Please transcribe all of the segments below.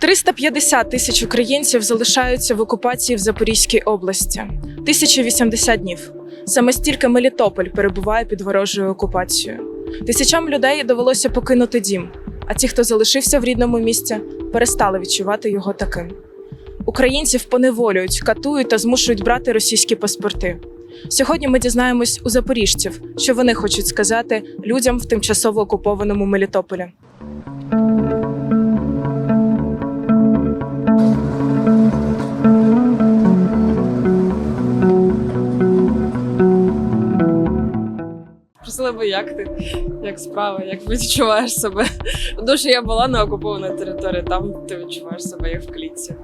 350 тисяч українців залишаються в окупації в Запорізькій області. 1080 днів. Саме стільки Мелітополь перебуває під ворожою окупацією. Тисячам людей довелося покинути дім, а ті, хто залишився в рідному місті, перестали відчувати його таким. Українців поневолюють, катують та змушують брати російські паспорти. Сьогодні ми дізнаємось у запоріжців, що вони хочуть сказати людям в тимчасово окупованому Мелітополі. Просили як ти, як справа, як відчуваєш себе. Дуже я була на окупованій території, там ти відчуваєш себе як в клітці.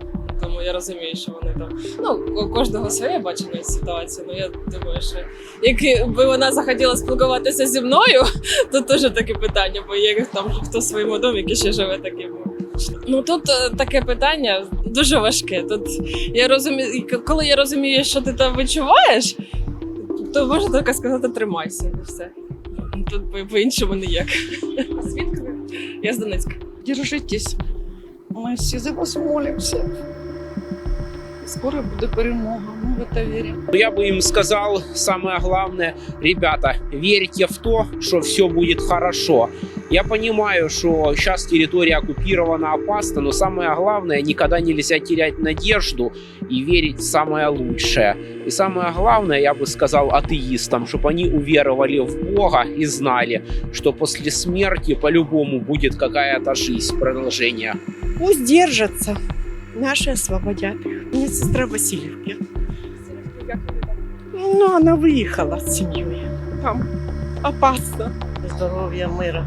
Тому я розумію, що вони там. Ну, у кожного своє бачення ситуації. Ну я думаю, що якби вона захотіла спілкуватися зі мною, то теж таке питання, бо є там хто в своєму домі який ще живе таким. Ну тут е, таке питання дуже важке. Тут я розумію, коли я розумію, що ти там відчуваєш, то можна тільки сказати тримайся і все. Тут по- по-іншому ніяк. Звідки ви? Я з Донецька. Держитесь. Ми всі за вас молимося. Скоро буде перемога. В це віримо. Я бы им сказал самое главное, ребята, верьте в то, что все будет хорошо. Я понимаю, что сейчас территория оккупирована опасно, но самое главное, никогда нельзя терять надежду и верить в самое лучшее. И самое главное, я бы сказал атеистам, чтобы они уверовали в Бога и знали, что после смерти по-любому будет какая-то жизнь, продолжение. Пусть держатся. Наши освободят. У меня сестра Ну, она выехала с семьей. Там опасно. здоровья, мира.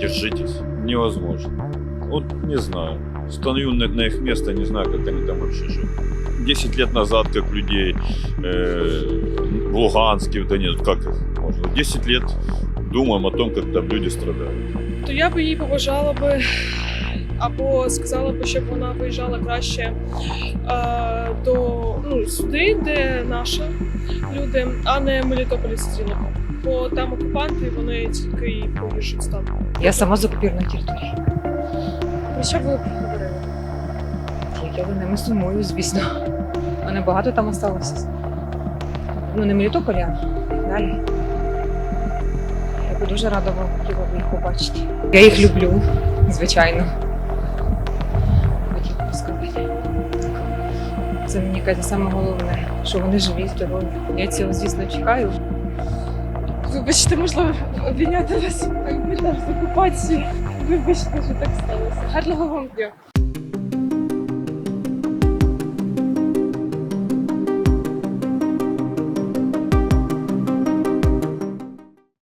держитесь. Невозможно. Вот не знаю. Стану на, на их место, не знаю, как они там вообще живут. Десять лет назад, как людей э, в Луганске, да нет, как их можно? Десять лет думаем о том, как там люди страдают. то я би їй побажала би або сказала би, щоб вона виїжджала краще е, до ну, сюди, де наші люди, а не Мелітополі сиділи. Бо там окупанти, вони тільки і погіршують стан. Я сама з окупірної території. Про що ви говорили? Як я за ними сумую, звісно. Мене багато там осталося. Ну, не Мелітополі, а далі. Я би дуже рада хотіла їх побачити. Я їх люблю, звичайно. Це мені каже саме головне, що вони живі, здорові. Я цього, звісно, чекаю. Вибачте, можливо, обійняти вас з окупації. Вибачте, що так сталося. Гарного вам дня.